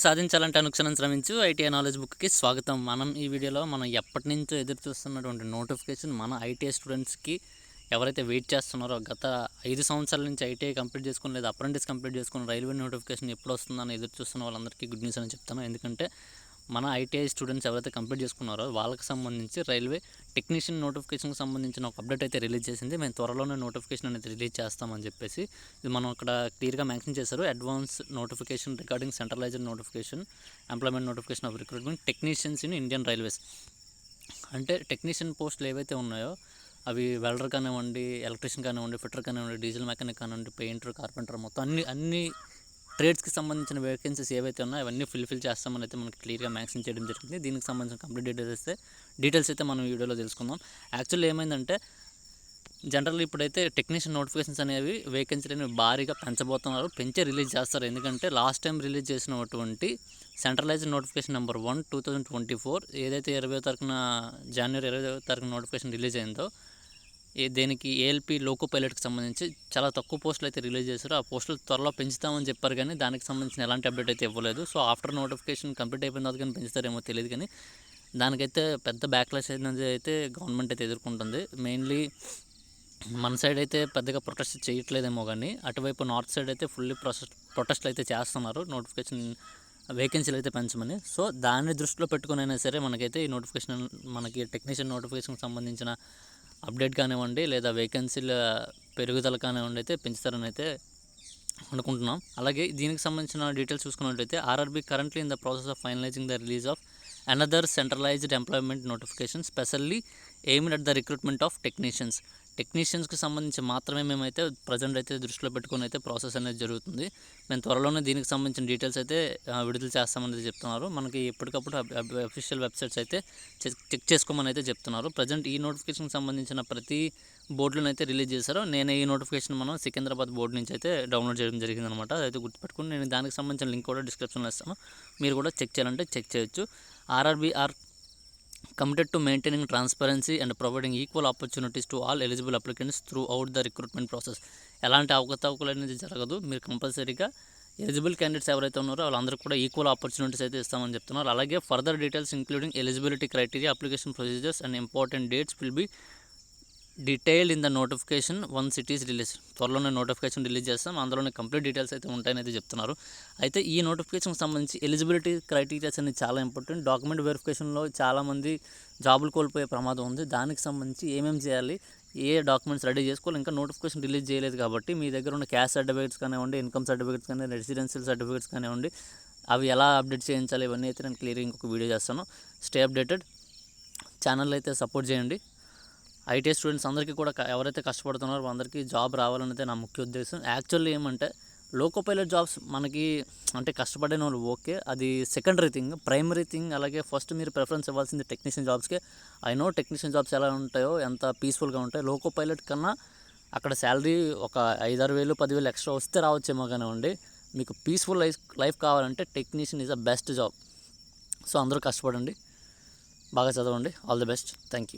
సాధించాలంటే అనుక్షణం శ్రమించు. ITI knowledge బుక్కి స్వాగతం. మనం ఈ వీడియోలో మనం ఎప్పటి నుంచో ఎదురు చూస్తున్నటువంటి నోటిఫికేషన్ మన ఐటీఐ స్టూడెంట్స్కి ఎవరైతే వెయిట్ చేస్తున్నారో గత ఐదు సంవత్సరాల నుంచి ఐటీఐ కంప్లీట్ చేసుకుని లేదా అప్రెంటిస్ కంప్లీట్ చేసుకుని రైల్వే నోటిఫికేషన్ ఎప్పుడు వస్తుందని ఎదురు చూస్తున్న వాళ్ళందరికీ గుడ్ న్యూస్ అని చెప్తాను. ఎందుకంటే మన ఐటీఐ స్టూడెంట్స్ ఎవరైతే కంప్లీట్ చేసుకున్నారో వాళ్ళకి సంబంధించి రైల్వే టెక్నీషియన్ నోటిఫికేషన్కి సంబంధించిన ఒక అప్డేట్ అయితే రిలీజ్ చేసింది. మేము త్వరలోనే నోటిఫికేషన్ అనేది రిలీజ్ చేస్తామని చెప్పేసి ఇది మనం అక్కడ క్లియర్గా మెన్షన్ చేశారు. Advance notification regarding centralised notification employment notification of recruitment technicians in Indian railways. అంటే టెక్నీషియన్ పోస్టులు ఏవైతే ఉన్నాయో అవి వెల్డర్ కానివ్వండి ఎలక్ట్రీషియన్ కానివ్వండి ఫిట్టర్ కానివ్వండి డీజిల్ మెకానిక్ కానివ్వండి పెయింటర్ కార్పెంటర్ మొత్తం అన్ని అన్ని ట్రేడ్స్కి సంబంధించిన వేకెన్సీస్ ఏవైతే ఉన్నాయో అవన్నీ ఫిల్ఫిల్ చేస్తామని అయితే మనకి క్లియర్గా మ్యాక్సిన్ చేయడం జరిగింది. దీనికి సంబంధించిన కంప్లీట్ డీటెయిల్స్ అయితే డీటెయిల్స్ అయితే మనం వీడియోలో తెలుసుకుందాం. యాక్చువల్లీ ఏమైందంటే జనరల్ ఇప్పుడైతే టెక్నీషియన్ నోటిఫికేషన్స్ అనేవి వేకెన్సీలు అనేవి భారీగా పెంచబోతున్నారు. పెంచే రిలీజ్ చేస్తారు. ఎందుకంటే లాస్ట్ టైం రిలీజ్ చేసినటువంటి centralised notification number one two thousand twenty four ఏదైతే ఇరవై తారీఖున జనవరి ఇరవై తారీఖున నోటిఫికేషన్ రిలీజ్ అయిందో దేనికి ఏఎల్పి లోకో పైలట్కి సంబంధించి చాలా తక్కువ పోస్టులు అయితే రిలీజ్ చేశారు. ఆ పోస్టులు త్వరలో పెంచుతామని చెప్పారు కానీ దానికి సంబంధించిన ఎలాంటి అప్డేట్ అయితే ఇవ్వలేదు. సో ఆఫ్టర్ నోటిఫికేషన్ కంప్లీట్ అయిపోయిన తర్వాత కానీ పెంచుతారేమో తెలియదు కానీ దానికైతే పెద్ద బ్యాక్లాస్ అనేది అయితే గవర్నమెంట్ అయితే ఎదుర్కొంటుంది. మెయిన్లీ మన సైడ్ అయితే పెద్దగా ప్రొటెస్ట్ చేయట్లేదేమో కానీ అటువైపు నార్త్ సైడ్ అయితే ఫుల్లీ ప్రొటెస్ట్ ప్రొటెస్ట్లు అయితే చేస్తున్నారు. నోటిఫికేషన్ వేకెన్సీలు అయితే పెంచమని. సో దాన్ని దృష్టిలో పెట్టుకుని అయినా సరే మనకైతే ఈ నోటిఫికేషన్ మనకి టెక్నీషియన్ నోటిఫికేషన్కి సంబంధించిన అప్డేట్ కానివ్వండి లేదా వేకెన్సీల పెరుగుదల కానివ్వండి అయితే పెంచుతారని అయితే అనుకుంటున్నాం. అలాగే దీనికి సంబంధించిన డీటెయిల్స్ చూసుకున్నట్లయితే RRB currently in the process of finalising the release of another centralised employment notification specially aimed at the recruitment of technicians టెక్నీషియన్స్కి సంబంధించి మాత్రమే మేమైతే ప్రజెంట్ అయితే దృష్టిలో పెట్టుకుని అయితే ప్రాసెస్ అనేది జరుగుతుంది. మేము త్వరలోనే దీనికి సంబంధించిన డీటెయిల్స్ అయితే విడుదల చేస్తామని చెప్తున్నారు. మనకి ఎప్పటికప్పుడు అఫీషియల్ వెబ్సైట్స్ అయితే చెక్ చేసుకోమని అయితే చెప్తున్నారు. ప్రజెంట్ ఈ నోటిఫికేషన్కి సంబంధించిన ప్రతి బోర్డులను అయితే రిలీజ్ చేశారో నేను ఈ నోటిఫికేషన్ మనం సికింద్రాబాద్ బోర్డు నుంచి అయితే డౌన్లోడ్ చేయడం జరిగింది అనమాట అదైతే గుర్తుపెట్టుకుని నేను దానికి సంబంధించిన లింక్ కూడా డిస్క్రిప్షన్లో ఇస్తాను. మీరు కూడా చెక్ చేయాలంటే చెక్ చేయొచ్చు. ఆర్ఆర్బీఆర్ committed to maintaining transparency and providing equal opportunities to all eligible applicants throughout the recruitment process. ఎలాంటి అవకతవకలు అనేది జరగదు. మీరు కంపల్సరీగా ఎలిజిబుల్ క్యాండిడేట్స్ ఎవరైతే ఉన్నారో వాళ్ళందరికీ కూడా ఈక్వల్ ఆపర్చునిటీస్ అయితే ఇస్తామని చెప్తున్నారు. అలాగే further details including eligibility criteria application procedures and important dates will be detailed in the notification once it's release. త్వరలోనే నోటిఫికేషన్ రిలీజ్ చేస్తాం. అందులోనే కంప్లీట్ డీటెయిల్స్ అయితే ఉంటాయని అయితే చెప్తున్నారు. అయితే ఈ నోటిఫికేషన్కి సంబంధించి ఎలిజిబిలిటీ క్రైటీరియాస్ అనేది చాలా ఇంపార్టెంట్. డాక్యుమెంట్ వెరిఫికేషన్లో చాలామంది జాబులు కోల్పోయే ప్రమాదం ఉంది. దానికి సంబంధించి ఏమేమి చేయాలి? ఏ డాక్యుమెంట్స్ రెడీ చేసుకోవాలి? ఇంకా నోటిఫికేషన్ రిలీజ్ చేయలేదు కాబట్టి మీ దగ్గర ఉన్న క్యాష్ సర్టిఫికేట్స్ కానివ్వండి ఇన్కమ్ సర్టిఫికేట్స్ కానీ రెసిడెన్షియల్ సర్టిఫికేట్స్ కానివ్వండి అవి ఎలా అప్డేట్ చేయించాలి? ఇవన్నీ అయితే నేను క్లియర్గా ఇంకొక వీడియో చేస్తాను. Stay updated. ఛానల్ అయితే సపోర్ట్ చేయండి. ఐటీ స్టూడెంట్స్ అందరికీ కూడా ఎవరైతే కష్టపడుతున్నారో అందరికీ జాబ్ రావాలనేది నా ముఖ్య ఉద్దేశం. యాక్చువల్లీ ఏమంటే లోకో పైలట్ జాబ్స్ మనకి అంటే కష్టపడిన వాళ్ళు ఓకే అది సెకండరీ థింగ్ ప్రైమరీ థింగ్ అలాగే ఫస్ట్ మీరు ప్రిఫరెన్స్ ఇవ్వాల్సింది టెక్నీషియన్ జాబ్స్కే. ఐ నో టెక్నీషియన్ జాబ్స్ ఎలా ఉంటాయో ఎంత పీస్ఫుల్గా ఉంటాయో. లోకో పైలట్ కన్నా అక్కడ శాలరీ ఒక ఐదారు వేలు పదివేలు ఎక్స్ట్రా వస్తే రావచ్చేమో కానివ్వండి మీకు పీస్ఫుల్ లైఫ్ లైఫ్ కావాలంటే technician is a best job. So అందరూ కష్టపడండి బాగా చదవండి. All the best. Thank you